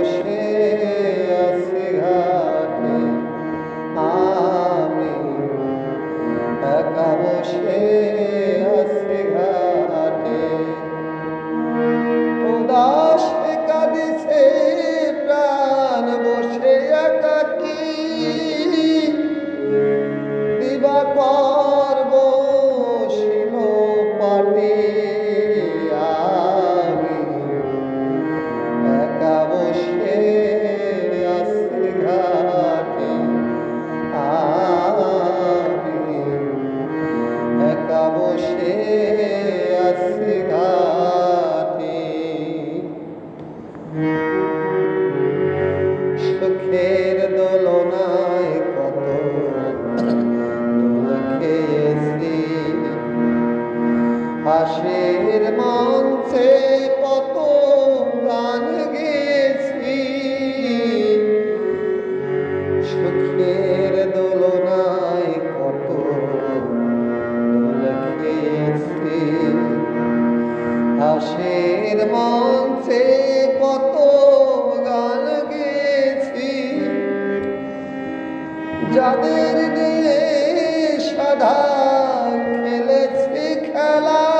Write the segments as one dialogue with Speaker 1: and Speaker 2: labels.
Speaker 1: Krishna. কিসের দোলনায় কত খেয়েছি। হাসির মানছে কত গান গেছি সুখের দোলনায় কত খেয়েছি। হাসির মানছে যাদের নিয়ে সাধা খেলেছি খেলা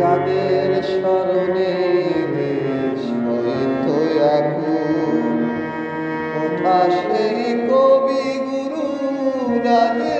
Speaker 1: যাদের স্মরণে সেই কবি গুরু রাজে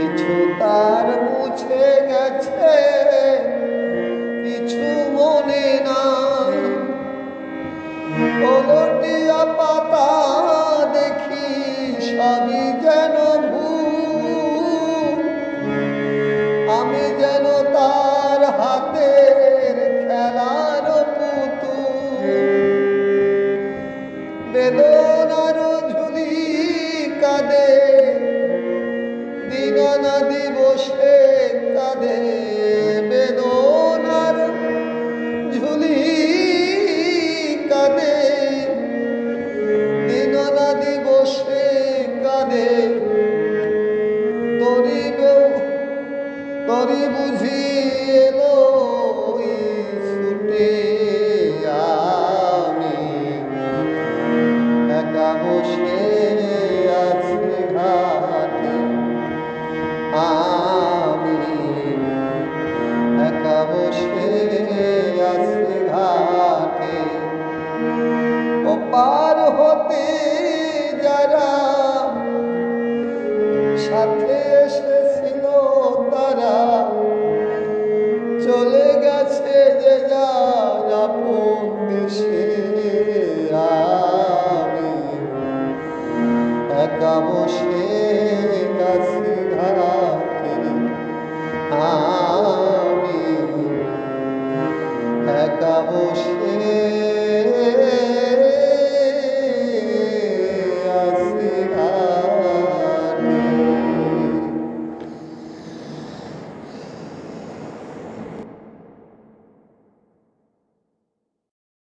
Speaker 1: কিছু তার মুছে গেছে, কিছু মনে না পাতা দেখি সবই যেন ভুল আমি যেন তার ঘাটে ও পার